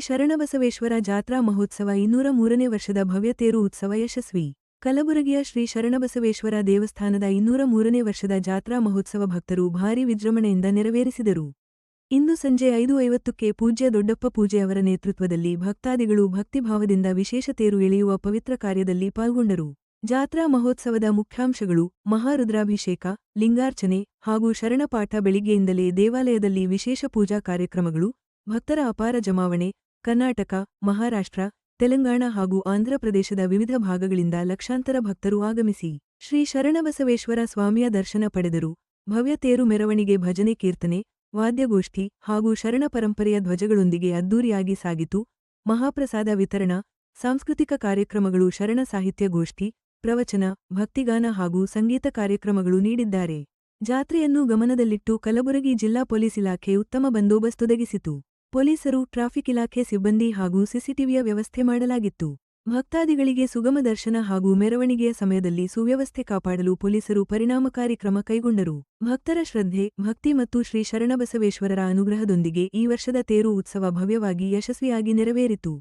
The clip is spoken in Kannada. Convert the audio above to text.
ಶರಣಬಸವೇಶ್ವರ ಜಾತ್ರಾ ಮಹೋತ್ಸವ ಇನ್ನೂರ ಮೂರನೇ ವರ್ಷದ ಭವ್ಯ ತೇರು ಉತ್ಸವ ಯಶಸ್ವಿ. ಕಲಬುರಗಿಯ ಶ್ರೀ ಶರಣಬಸವೇಶ್ವರ ದೇವಸ್ಥಾನದ ಇನ್ನೂರ ಮೂರನೇ ವರ್ಷದ ಜಾತ್ರಾ ಮಹೋತ್ಸವ ಭಕ್ತರು ಭಾರೀ ವಿಜೃಂಭಣೆಯಿಂದ ನೆರವೇರಿಸಿದರು. ಇಂದು ಸಂಜೆ ಐದು ಐವತ್ತಕ್ಕೆ ಪೂಜ್ಯ ದೊಡ್ಡಪ್ಪ ಪೂಜೆ ಅವರ ನೇತೃತ್ವದಲ್ಲಿ ಭಕ್ತಾದಿಗಳು ಭಕ್ತಿಭಾವದಿಂದ ವಿಶೇಷ ತೇರು ಎಳೆಯುವ ಪವಿತ್ರ ಕಾರ್ಯದಲ್ಲಿ ಪಾಲ್ಗೊಂಡರು. ಜಾತ್ರಾ ಮಹೋತ್ಸವದ ಮುಖ್ಯಾಂಶಗಳು ಮಹಾರುದ್ರಾಭಿಷೇಕ, ಲಿಂಗಾರ್ಚನೆ ಹಾಗೂ ಶರಣಪಾಠ ಬೆಳಿಗ್ಗೆಯಿಂದಲೇ ದೇವಾಲಯದಲ್ಲಿ ವಿಶೇಷ ಪೂಜಾ ಕಾರ್ಯಕ್ರಮಗಳು, ಭಕ್ತರ ಅಪಾರ ಜಮಾವಣೆ ಕರ್ನಾಟಕ, ಮಹಾರಾಷ್ಟ್ರ, ತೆಲಂಗಾಣ ಹಾಗೂ ಆಂಧ್ರಪ್ರದೇಶದ ವಿವಿಧ ಭಾಗಗಳಿಂದ ಲಕ್ಷಾಂತರ ಭಕ್ತರು ಆಗಮಿಸಿ ಶ್ರೀ ಶರಣಬಸವೇಶ್ವರ ಸ್ವಾಮಿಯ ದರ್ಶನ ಪಡೆದರು. ಭವ್ಯ ತೇರು ಮೆರವಣಿಗೆ, ಭಜನೆ, ಕೀರ್ತನೆ, ವಾದ್ಯಗೋಷ್ಠಿ ಹಾಗೂ ಶರಣ ಪರಂಪರೆಯ ಧ್ವಜಗಳೊಂದಿಗೆ ಅದ್ದೂರಿಯಾಗಿ ಸಾಗಿತು. ಮಹಾಪ್ರಸಾದ ವಿತರಣಾ, ಸಾಂಸ್ಕೃತಿಕ ಕಾರ್ಯಕ್ರಮಗಳು, ಶರಣ ಸಾಹಿತ್ಯ ಗೋಷ್ಠಿ, ಪ್ರವಚನ, ಭಕ್ತಿಗಾನ ಹಾಗೂ ಸಂಗೀತ ಕಾರ್ಯಕ್ರಮಗಳು ನೀಡಿದ್ದಾರೆ. ಜಾತ್ರೆಯನ್ನು ಗಮನದಲ್ಲಿಟ್ಟು ಕಲಬುರಗಿ ಜಿಲ್ಲಾ ಪೊಲೀಸ್ ಇಲಾಖೆ ಉತ್ತಮ ಬಂದೋಬಸ್ತ್ ಒದಗಿಸಿತು. ಪೊಲೀಸರು ಟ್ರಾಫಿಕ್ ಇಲಾಖೆ ಸಿಬ್ಬಂದಿ ಹಾಗೂ ಸಿಸಿಟಿವಿಯ ವ್ಯವಸ್ಥೆ ಮಾಡಲಾಗಿತ್ತು. ಭಕ್ತಾದಿಗಳಿಗೆ ಸುಗಮ ದರ್ಶನ ಹಾಗೂ ಮೆರವಣಿಗೆಯ ಸಮಯದಲ್ಲಿ ಸುವ್ಯವಸ್ಥೆ ಕಾಪಾಡಲು ಪೊಲೀಸರು ಪರಿಣಾಮಕಾರಿ ಕ್ರಮ ಕೈಗೊಂಡರು. ಭಕ್ತರ ಶ್ರದ್ಧೆ, ಭಕ್ತಿ ಮತ್ತು ಶ್ರೀ ಶರಣಬಸವೇಶ್ವರರ ಅನುಗ್ರಹದೊಂದಿಗೆ ಈ ವರ್ಷದ ತೇರು ಉತ್ಸವ ಭವ್ಯವಾಗಿ ಯಶಸ್ವಿಯಾಗಿ ನೆರವೇರಿತು.